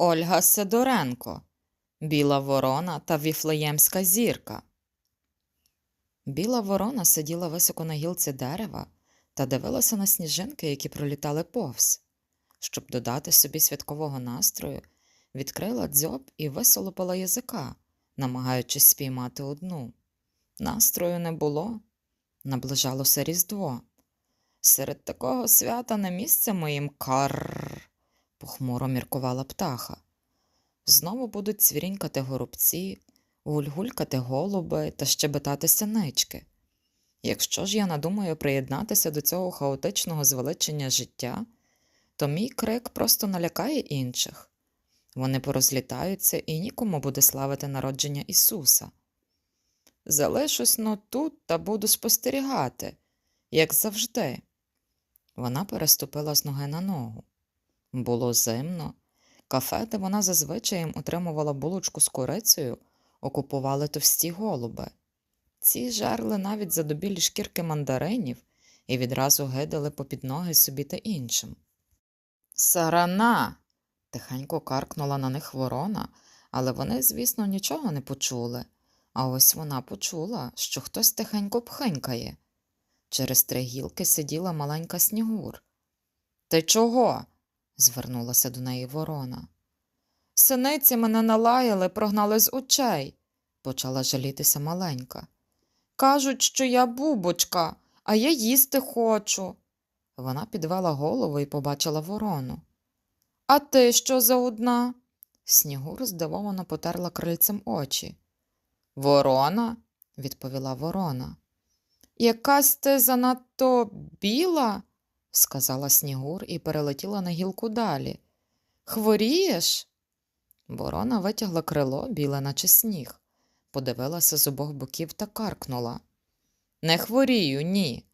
Ольга Сидоренко, Біла Ворона та Віфлеємська зірка. Біла ворона сиділа високо на гілці дерева та дивилася на сніжинки, які пролітали повз. Щоб додати собі святкового настрою, відкрила дзьоб і висолопила язика, намагаючись спіймати одну. Настрою не було, наближалося Різдво. Серед такого свята не місце моїм карр, похмуро міркувала птаха. Знову будуть цвірінькати горобці, гульгулькати голуби та щебетати синички. Якщо ж я надумаю приєднатися до цього хаотичного звеличення життя, то мій крик просто налякає інших. Вони порозлітаються і нікому буде славити народження Ісуса. Залишусь но тут та буду спостерігати, як завжди. Вона переступила з ноги на ногу. Було зимно. Кафе, вона зазвичай отримувала булочку з курицею, окупували товсті голуби. Ці жерли навіть задобілі шкірки мандаринів і відразу гидали попід ноги собі та іншим. Сарана. тихенько каркнула на них ворона, але вони, звісно, нічого не почули. А ось вона почула, що хтось тихенько пхенькає. Через три гілки сиділа маленька снігур. Ти чого? Звернулася до неї ворона. Синиці мене налаяли, прогнали з очей, почала жалітися маленька. Кажуть, що я бубочка, а я їсти хочу. Вона підвела голову і побачила ворону. А ти що за одна? Снігур здивовано потерла крильцем очі. Ворона, відповіла ворона. Якась ти занадто біла, сказала Снігур і перелетіла на гілку далі. Хворієш? Ворона витягла крило, біле, наче сніг, подивилася з обох боків та каркнула. Не хворію, ні.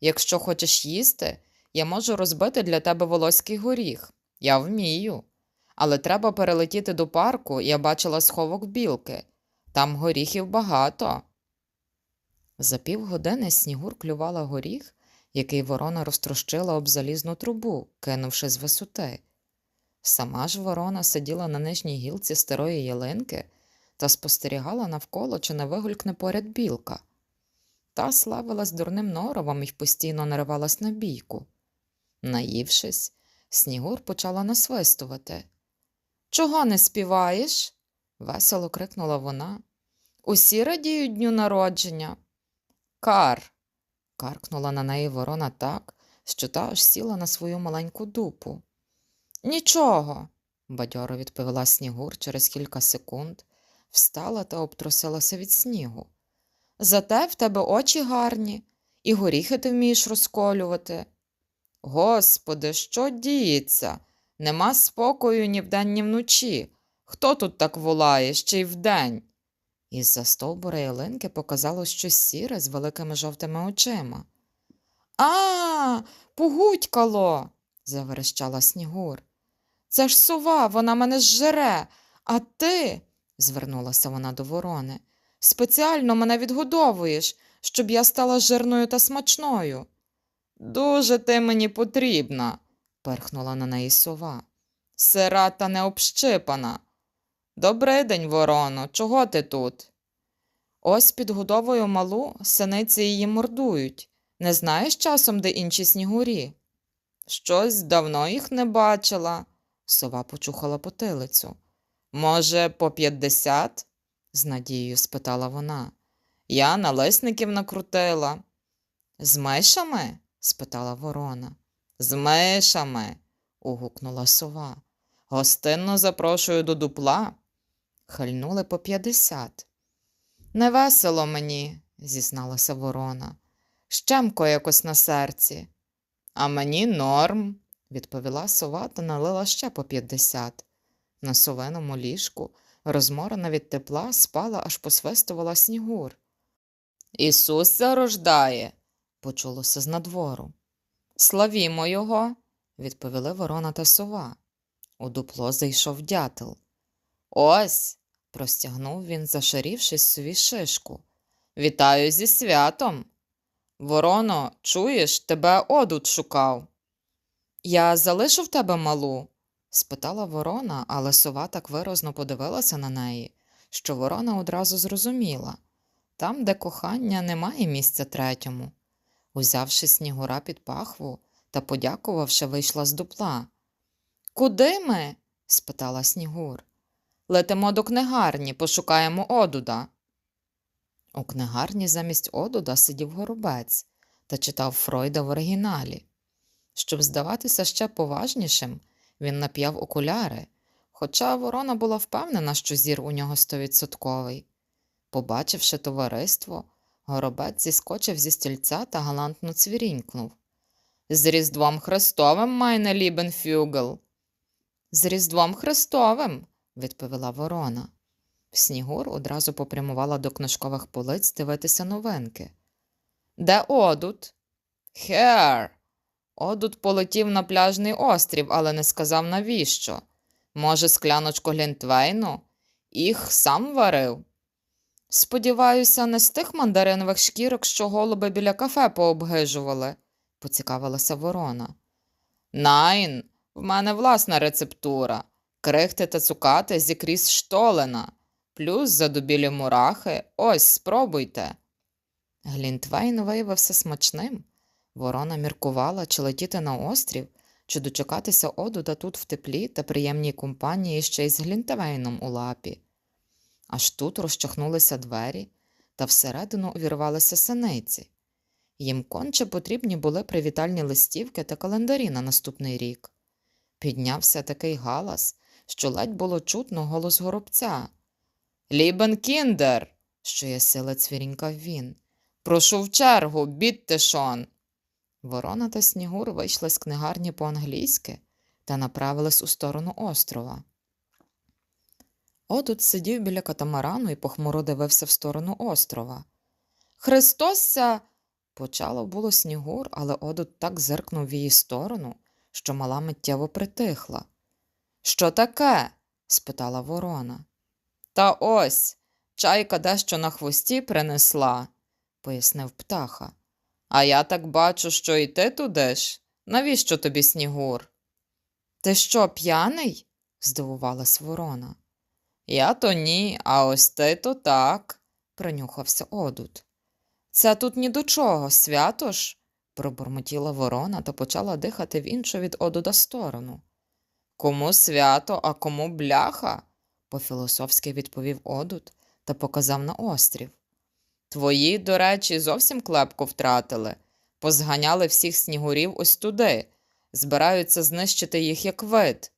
Якщо хочеш їсти, я можу розбити для тебе волоський горіх. Я вмію. Але треба перелетіти до парку, я бачила сховок білки. Там горіхів багато. За півгодини Снігур клювала горіх, який ворона розтрощила об залізну трубу, кинувши з висоти. Сама ж ворона сиділа на нижній гілці старої ялинки та спостерігала навколо, чи не вигулькне поряд білка. Та славилась дурним норовом і постійно наривалась на бійку. Наївшись, Снігур почала насвистувати. Чого не співаєш? весело крикнула вона. Усі радіють дню народження. Кар. Каркнула на неї ворона так, що та аж сіла на свою маленьку дупу. Нічого, бадьоро відповіла Снігур через кілька секунд, встала та обтрусилася від снігу. Зате в тебе очі гарні, і горіхи ти вмієш розколювати. Господи, що діється? Нема спокою ні вдень, ні вночі. Хто тут так волає, ще й вдень? Із-за стовбура ялинки показалось щось сіре з великими жовтими очима. А, погудькало, заверещала Снігур. Це ж сова, вона мене зжере, а ти, звернулася вона до ворони, спеціально мене відгодовуєш, щоб я стала жирною та смачною. Дуже ти мені потрібна, перхнула на неї сова. Сира та необщипана. Добрий день, вороно, чого ти тут? Ось під годовою малу синиці її мордують. Не знаєш часом, де інші снігурі? Щось давно їх не бачила, сова почухала потилицю. Може, по п'ятдесят? з надією спитала вона. Я налисників накрутила. З мишами? спитала ворона. З мишами. угукнула сова. Гостинно запрошую до дупла. Хальнули по п'ятдесят. Невесело мені, зізналася ворона. Щемко якось на серці. А мені норм, відповіла сова та налила ще по п'ятдесят. На совеному ліжку, розморена від тепла, спала, аж посвистувала снігур. Ісуса рождає, почулося з надвору. Славімо його, відповіли ворона та сова. У дупло зайшов дятел. Ось, простягнув він, зашарівшись сові шишку. Вітаю зі святом. Вороно, чуєш, тебе одут шукав. Я залишу в тебе малу? спитала ворона, але сова так виразно подивилася на неї, що ворона одразу зрозуміла там, де кохання, немає місця третьому. Узявши снігура під пахву та подякувавши, вийшла з дупла. Куди ми? спитала снігур. Летимо до книгарні, пошукаємо одуда. У книгарні замість одуда сидів горобець та читав Фройда в оригіналі. Щоб здаватися ще поважнішим, він нап'яв окуляри, хоча ворона була впевнена, що зір у нього стовідсотковий. Побачивши товариство, горобець зіскочив зі стільця та галантно цвірінькнув. З Різдвом Христовим, майне Лібенфюгел. З Різдвом Христовим, відповіла ворона. Снігур одразу попрямувала до книжкових полиць дивитися новинки. Де Одут? Хер. Одут полетів на пляжний острів, але не сказав навіщо. Може, скляночку глінтвейну? Їх сам варив. Сподіваюся, не з тих мандаринових шкірок, що голуби біля кафе пообгижували, поцікавилася ворона. Найн, в мене власна рецептура. Крихти та цукати зі крізь штолена, плюс задубілі мурахи. Ось, спробуйте. Глінтвейн виявився смачним. Ворона міркувала, чи летіти на острів, чи дочекатися одуда тут в теплі та приємній компанії ще й з Глінтвейном у лапі. Аж тут розчахнулися двері, та всередину увірвалися синиці. Їм конче потрібні були привітальні листівки та календарі на наступний рік. Піднявся такий галас, що ледь було чутно голос горобця. Лібен кіндер, що є сила цвірінькав він. Прошу в чергу, бідте шон. Ворона та Снігур вийшли з книгарні по-англійськи та направились у сторону острова. Одут сидів біля катамарану і похмуро дивився в сторону острова. Христося. Почало було Снігур, але Одут так зиркнув в її сторону, що мала миттєво притихла. Що таке? спитала ворона. Та ось чайка дещо на хвості принесла, пояснив птаха. А я так бачу, що і ти туди ж. Навіщо тобі снігур? Ти що, п'яний? здивувалась ворона. Я то ні, а ось ти то так, принюхався Одут. Це тут ні до чого, свято ж, пробурмотіла ворона та почала дихати в іншу від Одуда сторону. Кому свято, а кому бляха? по-філософськи відповів Одут та показав на острів. Твої, до речі, зовсім клепку втратили. Позганяли всіх снігурів ось туди, збираються знищити їх як вид.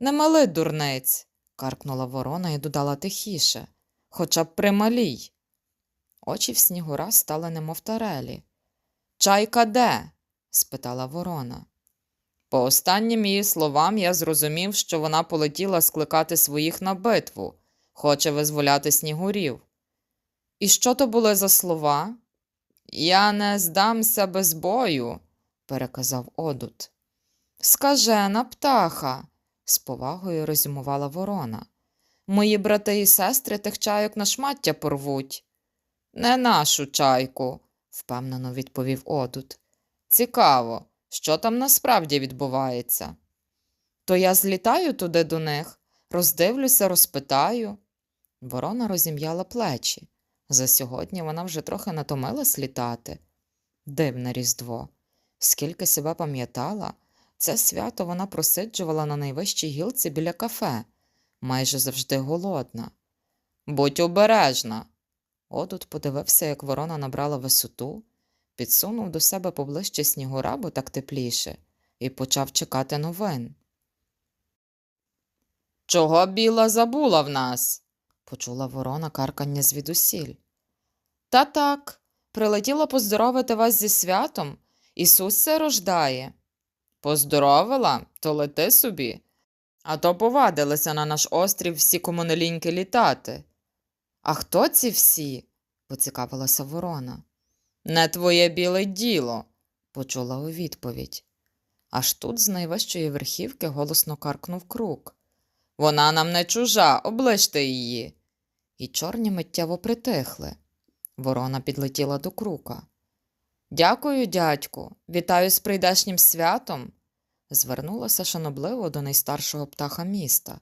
Не мали, дурниць, каркнула ворона і додала тихіше, хоча б прималій. Очі в снігура стали немов тарелі. Чайка де? спитала ворона. По останнім її словам я зрозумів, що вона полетіла скликати своїх на битву, хоче визволяти снігурів. І що то були за слова? Я не здамся без бою, переказав Одут. Скажена птаха, з повагою резюмувала ворона. Мої брати і сестри тих чайок на шмаття порвуть. Не нашу чайку, впевнено відповів Одут. Цікаво, що там насправді відбувається. То я злітаю туди до них, роздивлюся, розпитаю. Ворона розім'яла плечі. За сьогодні вона вже трохи натомилась літати. Дивне Різдво. Скільки себе пам'ятала, це свято вона просиджувала на найвищій гілці біля кафе, майже завжди голодна. Будь обережна. Одут подивився, як ворона набрала висоту, підсунув до себе поближче снігура, бо так тепліше, і почав чекати новин. Чого біла забула в нас? почула ворона каркання звідусіль. Та так, прилетіла поздоровити вас зі святом. Ісус се рождає. Поздоровила, то лети собі. А то повадилися на наш острів всі комунеліньки літати. А хто ці всі? поцікавилася ворона. Не твоє біле діло, почула у відповідь. Аж тут з найвищої верхівки голосно каркнув крук. Вона нам не чужа, оближте її. І чорні миттєво притихли. Ворона підлетіла до крука. Дякую, дядьку, вітаю з прийдешнім святом. звернулася шанобливо до найстаршого птаха міста.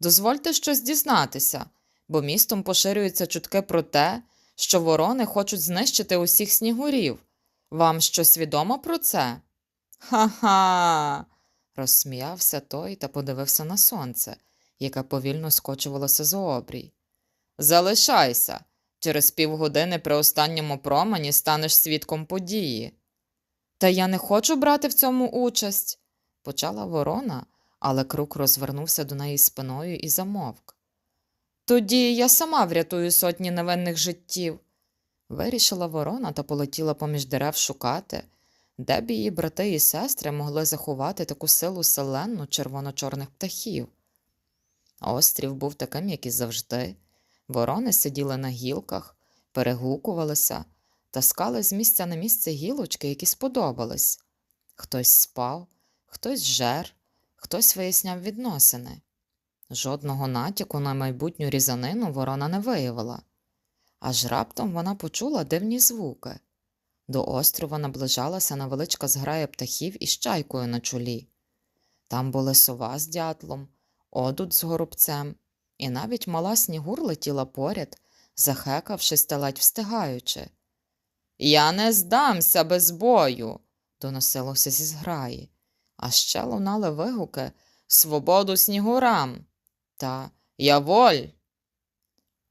Дозвольте щось дізнатися, бо містом поширюються чутки про те, що ворони хочуть знищити усіх снігурів. Вам щось відомо про це? Ха-ха. розсміявся той та подивився на сонце, яке повільно скочувалося за обрій. Залишайся. Через півгодини при останньому промені станеш свідком події. Та я не хочу брати в цьому участь, почала ворона, але крук розвернувся до неї спиною і замовк. Тоді я сама врятую сотні невинних життів. Вирішила ворона та полетіла поміж дерев шукати, де б її брати і сестри могли заховати таку силу селенну червоно-чорних птахів. Острів був таким, як і завжди. Ворони сиділи на гілках, перегукувалися, таскали з місця на місце гілочки, які сподобались. Хтось спав, хтось жер, хтось виясняв відносини. Жодного натяку на майбутню різанину ворона не виявила. Аж раптом вона почула дивні звуки. До острова наближалася невеличка зграя птахів із чайкою на чолі. Там були сова з дятлом, одут з горобцем, і навіть мала снігур летіла поряд, захекавшись та ледь встигаючи. Я не здамся без бою, доносилося зі зграї, а ще лунали вигуки Свободу снігурам та Я воль.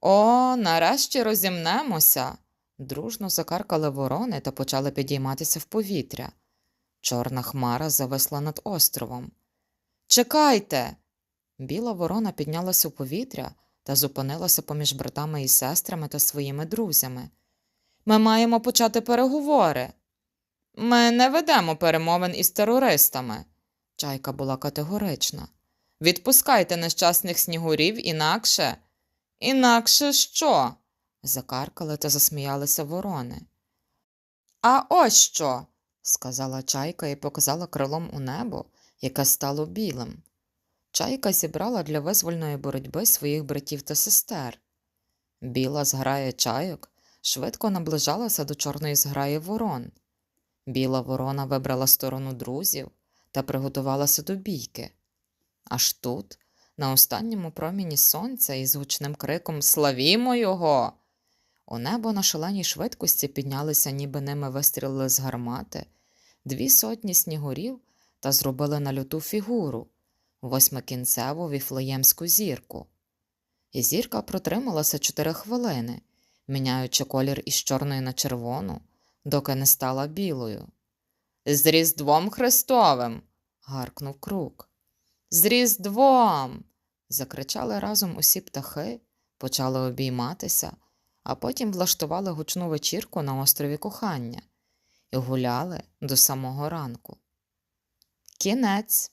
О, нарешті розімнемося. Дружно закаркали ворони та почали підійматися в повітря. Чорна хмара зависла над островом. Чекайте. Біла ворона піднялася у повітря та зупинилася поміж братами і сестрами та своїми друзями. Ми маємо почати переговори. Ми не ведемо перемовин із терористами. Чайка була категорична. Відпускайте нещасних снігурів, інакше. Інакше що? закаркали та засміялися ворони. А ось що, сказала чайка і показала крилом у небо, яке стало білим. Чайка зібрала для визвольної боротьби своїх братів та сестер. Біла зграя чайок швидко наближалася до чорної зграї ворон. Біла ворона вибрала сторону друзів та приготувалася до бійки. Аж тут, на останньому проміні сонця із гучним криком Славімо його! У небо на шаленій швидкості піднялися, ніби ними вистрілили з гармати, дві сотні снігурів та зробили на люту фігуру, восьмикінцеву віфлеємську зірку. І зірка протрималася чотири хвилини, міняючи колір із чорної на червону, доки не стала білою. З Різдвом Христовим. гаркнув крук. З Різдвом. закричали разом усі птахи, почали обійматися, а потім влаштували гучну вечірку на острові кохання і гуляли до самого ранку. Кінець.